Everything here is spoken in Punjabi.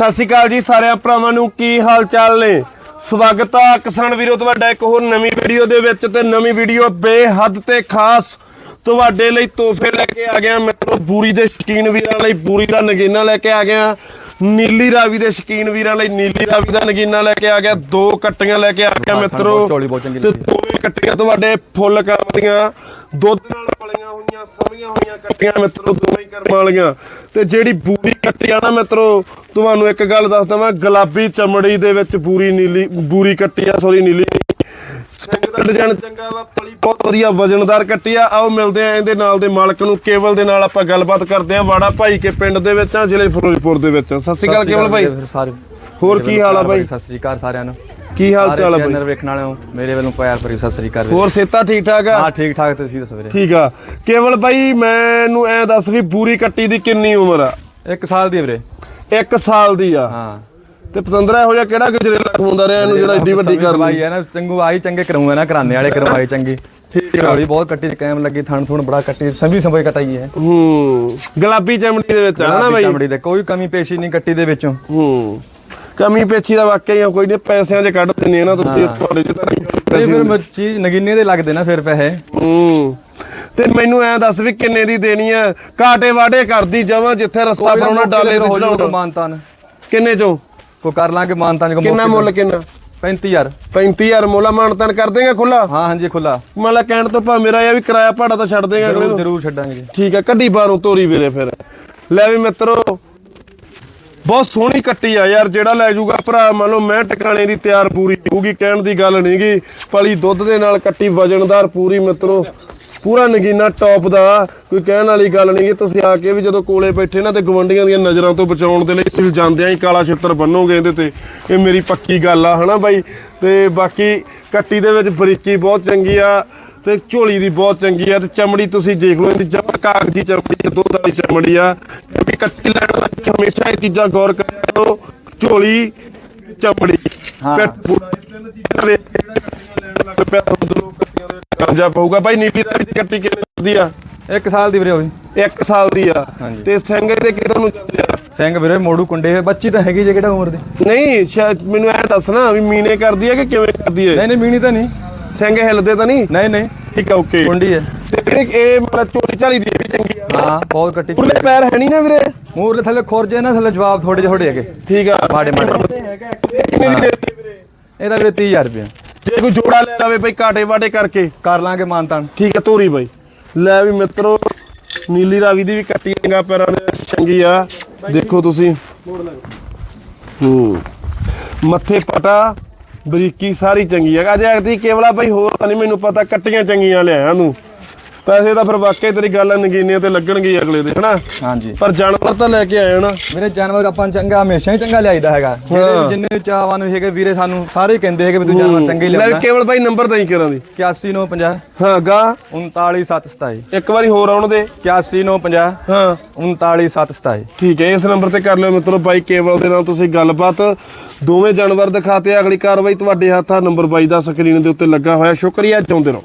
ਸਤਿ ਸ਼੍ਰੀ ਅਕਾਲ ਜੀ ਸਾਰਿਆਂ ਭਰਾਵਾਂ ਨੂੰ ਕੀ ਹਾਲ ਚਾਲ ਨੇ? ਸਵਾਗਤ ਆ ਕਿਸਾਨ ਵੀਰੋ ਤੁਹਾਡਾ ਇੱਕ ਹੋਰ ਨਵੀਂ ਵੀਡੀਓ ਦੇ ਵਿੱਚ ਤੇ ਨਵੀਂ ਵੀਡੀਓ ਬੇਹੱਦ ਤੇ ਖਾਸ ਤੁਹਾਡੇ ਲਈ ਤੋਹਫੇ ਲੈ ਕੇ ਆ ਗਿਆ। ਮਿੱਤਰੋ ਬੂਰੀ ਦੇ ਸ਼ਕੀਨ ਵੀਰਾਂ ਲਈ ਬੂਰੀ ਦਾ ਨਗੀਨਾ ਲੈ ਕੇ ਆ ਗਿਆ। ਨੀਲੀ ਰਾਵੀ ਦੇ ਸ਼ਕੀਨ ਵੀਰਾਂ ਲਈ ਨੀਲੀ ਰਾਵੀ ਦਾ ਨਗੀਨਾ ਲੈ ਕੇ ਆ ਗਿਆ। ਦੋ ਕੱਟੀਆਂ ਲੈ ਕੇ ਆ ਗਿਆ ਮਿੱਤਰੋ। ਤੇ ਦੋਵੇਂ ਕੱਟੀਆਂ ਤੁਹਾਡੇ ਫੁੱਲ ਕੰਮ ਦੀਆਂ ਦੁੱਧ ਨਾਲ ਪਲੀਆਂ ਹੋਈਆਂ ਸਮੀਆਂ ਹੋਈਆਂ ਕੱਟੀਆਂ ਮਿੱਤਰੋ ਦੋਵੇਂ ਕਰਮ ਵਾਲੀਆਂ। ਤੇ ਜਿਹੜੀ ਬੂਰੀ ਕੱਟੀ ਆ ਨਾ ਮਿੱਤਰੋ ਤੁਹਾਨੂੰ ਇੱਕ ਗੱਲ ਦੱਸ ਦਵਾਂ ਗੁਲਾਬੀ ਚਮੜੀ ਦੇ ਵਿੱਚ ਬੂਰੀ ਨੀਲੀ ਬੂਰੀ ਕੱਟੀ ਆ ਸੌਰੀ ਨੀਲੀ। ਡਿਜ਼ਾਈਨ ਚੰਗਾ ਵਾ ਪਲੀ ਬਹੁਤ ਵਧੀਆ ਵਜਨਦਾਰ ਕੱਟੀ ਆ। ਆਓ ਮਿਲਦੇ ਆ ਇਹਦੇ ਨਾਲ ਦੇ ਮਾਲਕ ਨੂੰ। ਕੇਵਲ ਦੇ ਨਾਲ ਆਪਾਂ ਗੱਲਬਾਤ ਕਰਦੇ ਆ। ਵਾੜਾ ਭਾਈ ਕੇ ਪਿੰਡ ਦੇ ਵਿੱਚ ਆ ਜ਼ਿਲ੍ਹੇ ਫਿਰੋਜ਼ਪੁਰ ਦੇ ਵਿੱਚ ਸਤਿ ਸ਼੍ਰੀ ਅਕਾਲ ਕੇਵਲ ਭਾਈ। ਹੋਰ ਕੀ ਹਾਲ ਆ ਬਾਈ ਸਤਿ ਸ੍ਰੀ ਅਕਾਲ ਸਾਰਿਆਂ ਨੂੰ। ਕੀ ਹਾਲ ਚਾਲ ਬਾਈ ਚੈਨਲ ਵੇਖਣ ਵਾਲਿਓ ਮੇਰੇ ਵੱਲੋਂ ਪਿਆਰ ਭਰੀ ਸਤਿ ਸ੍ਰੀ ਅਕਾਲ ਹੋਰ ਸੇਤਾ ਠੀਕ ਠਾਕ ਆ? ਹਾਂ ਠੀਕ ਠਾਕ ਤੁਸੀਂ ਦੱਸੋ ਵੀਰੇ। ਠੀਕ ਆ। ਕੇਵਲ ਬਾਈ ਮੈਨੂੰ ਐ ਦੱਸ ਵੀ ਬੂਰੀ ਕੱਟੀ ਦੀ ਕਿੰਨੀ ਉਮਰ ਆ? ਇੱਕ ਸਾਲ ਦੀ ਵੀਰੇ। 1 ਸਾਲ ਦੀ ਆ? ਹਾਂ। ਤੇ ਪਤੰਦਰਾ ਇਹੋ ਜਿਹਾ ਕਿਹੜਾ ਗਜਰੇਲਾ ਖਵਾਉਂਦਾ ਰਿਹਾ ਇਹਨੂੰ ਜਿਹੜਾ ਏਡੀ ਵੱਡੀ ਕਰ ਲਈ ਬਾਈ ਹੈ ਨਾ ਚੰਗੂ ਆਈ ਚੰਗੇ ਕਰਾਉਂਗਾ ਨਾ ਘਰਾਨੇ ਵਾਲੇ ਕਰਵਾਈ ਚੰਗੀ। ਠੀਕ ਆ। ਥੋੜੀ ਬਹੁਤ ਕੱਟੀ ਕਾਇਮ ਲੱਗੀ ਥਣ ਥੁਣ ਬੜਾ ਕੱਟੀ ਸੰਭੀ ਸੰਭੀ ਕਟਾਈ ਹੈ ਹੂੰ। ਗੁਲਾਬੀ ਚਮੜੀ ਦੇ ਵਿੱਚ ਆ ਨਾ ਬਾਈ? ਚਮੜੀ ਦੇ ਕੋਈ ਕਮੀ ਪੇਸ਼ੀ ਨਹੀਂ ਕੱਟੀ ਦੇ ਵਿੱਚੋਂ। ਹੂੰ। ਕਮੀ ਪੇਛੀ ਦਾ ਵਾਕਿਆ ਹੀ ਕੋਈ ਨਹੀਂ ਪੈਸਿਆਂ 'ਚ ਕੱਢ ਦਿੰਦੇ ਆ ਨਾ ਤੁਸੀਂ ਤੁਹਾਡੇ 'ਚ ਤਾਂ ਨਹੀਂ ਤੇ ਫਿਰ ਮੈਂ ਚੀਜ਼ ਨਗੀਨੇ ਦੇ ਲੱਗਦੇ ਨਾ ਫਿਰ ਪੈਸੇ। ਹੂੰ। ਤੇ ਮੈਨੂੰ ਐ ਦੱਸ ਵੀ ਕਿੰਨੇ ਦੀ ਦੇਣੀ ਆ? ਕਾਟੇ ਵਾੜੇ ਕਰਦੀ ਜਾਵਾਂ ਜਿੱਥੇ ਰਸਤਾ ਬਣਾਉਣਾ ਡਾਲੇ ਤੇ ਚੜਾਉਣਾ। ਮਾਨਤਾਨ। ਕਿੰਨੇ ਚੋਂ? ਕੋ ਕਰ ਲਾਂਗੇ ਮਾਨਤਾਨ ਕੋ ਕਿੰਨਾ ਮੁੱਲ ਕਿੰਨਾ? 35000 35000 ਮੋਲਾ ਮਾਨਤਨ ਕਰ ਦੇਗਾ ਖੁੱਲਾ ਹਾਂ ਹਾਂਜੀ ਖੁੱਲਾ ਮਤਲਬ ਕਹਿਣ ਤੋਂ ਭਾ ਮੇਰਾ ਇਹ ਵੀ ਕਿਰਾਇਆ ਭਾੜਾ ਤਾਂ ਛੱਡ ਦੇਗਾ ਅਗਲੇ ਜ਼ਰੂਰ ਨੂੰ। ਜ਼ਰੂਰ ਛੱਡਾਂਗੇ। ਠੀਕ ਆ ਕੱਢੀ ਬਾਹਰੋਂ ਤੋਰੀ ਵੀਰੇ ਫਿਰ। ਲੈ ਵੀ ਮਿੱਤਰੋ ਬਹੁਤ ਸੋਹਣੀ ਕੱਟੀ ਆ ਯਾਰ, ਜਿਹੜਾ ਲੈ ਜਾਊਗਾ ਭਰਾ, ਮੰਨ ਲਓ ਮੈਂ ਟਿਕਾਣੇ ਦੀ ਤਿਆਰ ਪੂਰੀ ਹੋਊਗੀ, ਕਹਿਣ ਦੀ ਗੱਲ ਨਹੀਂਗੀ ਪਲੀ ਦੁੱਧ ਦੇ ਨਾਲ ਕੱਟੀ ਵਜਨਦਾਰ ਪੂਰੀ, ਮਿੱਤਰੋ, ਪੂਰਾ ਨਗੀਨਾ ਟੌਪ ਦਾ। ਕੋਈ ਕਹਿਣ ਵਾਲੀ ਗੱਲ ਨਹੀਂ ਨਹੀਂਗੀ ਤੁਸੀਂ ਆ ਕੇ ਵੀ ਜਦੋਂ ਕੋਲੇ ਬੈਠੇ ਨਾ ਤੇ ਗਵੰਡੀਆਂ ਦੀਆਂ ਨਜ਼ਰਾਂ ਤੋਂ ਬਚਾਉਣ ਦੇ ਲਈ ਤੁਸੀਂ ਜਾਂਦਿਆਂ ਹੀ ਕਾਲਾ ਛਿੱਤਰ ਬੰਨੋਗੇ ਇਹਦੇ ਤੇ। ਇਹ ਮੇਰੀ ਪੱਕੀ ਗੱਲ ਆ, ਹਨਾ ਬਾਈ? ਤੇ ਬਾਕੀ ਕੱਟੀ ਦੇ ਵਿੱਚ ਬਰੀਕੀ ਬਹੁਤ ਚੰਗੀ ਆ। ਤੇ ਝੋਲੀ ਦੀ ਬਹੁਤ ਚੰਗੀ ਆ ਤੇ ਚਮੜੀ ਤੁਸੀਂ ਦੇਖ ਲਓ ਇਹਦੀ ਜਮਾ ਕਾਗਜ਼ੀ ਚਮੜੀ ਆ ਦੁੱਧ ਵਾਲੀ ਚਮੜੀ ਆ। ਕਿਉਂਕਿ ਕੱਟੀ ਲੈਣ ਵਾਲੇ ਹਮੇਸ਼ਾ ਇਹ ਚੀਜ਼ਾਂ ਗੌਰ ਕਰਿਆ ਕਰੋ ਝੋਲੀ ਚਮੜੀ ਹਾਂ। ਪੈਟ ਪੂਰਾ ਇਹ ਤਿੰਨ ਚੀਜ਼ਾਂ ਵੇਖ ਕੇ ਲੈਣ ਲੱਗ ਪਿਆ ਉਧਰੋਂ ਕੱਟੀਆਂ ਦੇ ਕਬਜ਼ਾ ਪਊਗਾ। ਭਾਈ ਨੀਲੀ ਦਾ ਕੱਟੀ ਕਿੰਨੇ ਦੀ ਆ? ਇੱਕ ਸਾਲ ਦੀ ਵੀਰੇ ਹੋਈ 1 ਸਾਲ ਦੀ ਆ। ਤੇ ਸਿੰਘ ਦੇ ਕਿਹੜਾ ਨੂੰ ਆ ਸਿੰਘ ਵੀਰੇ ਮੋੜੂ ਕੁੰਡੇ ਹੋਏ ਬੱਚੀ ਤਾਂ ਹੈਗੀ ਜੇ ਕਿਹੜਾ ਉਮਰ ਦੀ। ਨਹੀਂ ਸ਼ਾਇਦ ਮੈਨੂੰ ਐ ਦੱਸਣਾ ਵੀ ਮੀਨੇ ਕਰਦੀ ਆ ਕਿ ਕਿਵੇਂ ਕਰਦੀ ਹੈ ਨਹੀਂ ਨਹੀਂ ਮੀਣੀ ਤਾਂ ਨਹੀਂ। ਸਿੰਘ ਹਿੱਲਦੇ ਤਾਂ ਨਹੀਂ? ਨਹੀਂ ਨਹੀਂ ਠੀਕ ਆ ਓਕੇ ਕੁੰਡੀ ਹੈ। ਤੇ ਇਹ- ਮਤਲਬ ਚੋਲੀ ਚਾਲੀ ਦੀ ਵੀ ਚੰਗੀ ਆ। ਹਾਂ ਬਹੁਤ ਕੱਟੀ। ਉਰਲੇ ਪੈਰ ਹੈ ਨਹੀਂ ਨਾ ਵੀਰੇ? ਮੂਰਲੇ ਥੱਲੇ ਖੁਰਜੇ ਨਾ ਥੱਲੇ ਜਵਾਬ ਥੋੜੇ ਜਿਹੇ ਥੋੜੇ ਹੈਗੇ। ਠੀਕ ਆ। ਮਾੜੇ ਮਾੜੇ। ਇਹਦਾ ਵੀਰੇ 30000 ਰੁਪਏ। ਜੇ ਕੋਈ ਜੋੜਾ ਲੈ ਆਵੇ ਬਈ ਕਾਟੇ ਵਾਟੇ ਕਰਕੇ। ਕਰ ਲਾਂਗੇ ਮਾਨਤਾਨ। ਠੀਕ ਆ ਤੋਰੀ ਬਾਈ। ਲੈ ਵੀ ਮਿੱਤਰੋ ਨੀਲੀ ਰਾਵੀ ਦੀ ਵੀ ਕੱਟੀ ਚੰਗਾ ਪੈਰਾਂ ਦੇ ਚੰਗੀ ਆ। ਦੇਖੋ ਤੁਸੀਂ। ਹੂੰ। ਮੱਥੇ ਪਟਾ। ਬਰੀਕੀ ਸਾਰੀ ਚੰਗੀ ਆ। ਅਜੇ ਅਗਦੀ ਕੇਵਲਾ ਬਾਈ ਹੋਰ ਤਾਂ ਨਹੀਂ, ਮੈਨੂੰ ਪਤਾ, ਕੱਟੀਆਂ ਚੰਗੀਆਂ ਲਿਆਇਆ ਨੂੰ ਪੈਸੇ ਤਾਂ ਫਿਰ ਵਾਕਈ ਤੇਰੀ ਗੱਲ ਨਗੀਨੀਆਂ ਤੇ ਲੱਗਣਗੇ ਹੀ ਅਗਲੇ ਦੇ ਹਨਾ? ਹਾਂਜੀ। ਪਰ ਜਾਨਵਰ ਤਾਂ ਲੈ ਕੇ ਆਏ ਨਾ। ਵੀਰੇ ਜਾਨਵਰ ਆਪਾਂ ਨੂੰ ਚੰਗਾ ਹਮੇਸ਼ਾ ਹੀ ਚੰਗਾ ਲਿਆਈਦਾ ਹੈਗਾ। ਜਿਹੜੇ ਜਿੰਨੇ ਚਾਹਵਾਨ ਹੈਗੇ ਵੀਰੇ ਸਾਨੂੰ ਸਾਰੇ ਕਹਿੰਦੇ ਹੈਗੇ ਵੀ ਤੂੰ ਜਾਨਵਰ ਚੰਗੇ ਹੀ ਲੈ ਕੇਵਲ ਬਾਈ ਨੰਬਰ ਤਾਂ ਹੀ ਕਰਾਂ ਦੀ। 819050 ਹਾਂ ਗਾ। 39727 ਇੱਕ ਵਾਰੀ ਹੋਰ ਆਉਣ ਦੇ। 819050 ਹਾਂ। 39727 ਠੀਕ ਹੈ ਇਸ ਨੰਬਰ ਤੇ ਕਰ ਲਿਓ ਮਿੱਤਰੋ ਬਾਈ ਕੇਵਲ ਦੇ ਨਾਲ ਤੁਸੀਂ ਗੱਲਬਾਤ। ਦੋਵੇਂ ਜਾਨਵਰ ਦਿਖਾਤੇ ਅਗਲੀ ਕਾਰਵਾਈ ਤੁਹਾਡੇ ਹੱਥਾਂ ਨੰਬਰ ਬਾਈ ਦਾ ਸਕਰੀਨ ਦੇ ਉੱਤੇ ਲੱਗਾ ਹੋਇਆ। ਸ਼ੁਕਰੀਆ ਚਾਹੁੰਦੇ ਰਹੋ।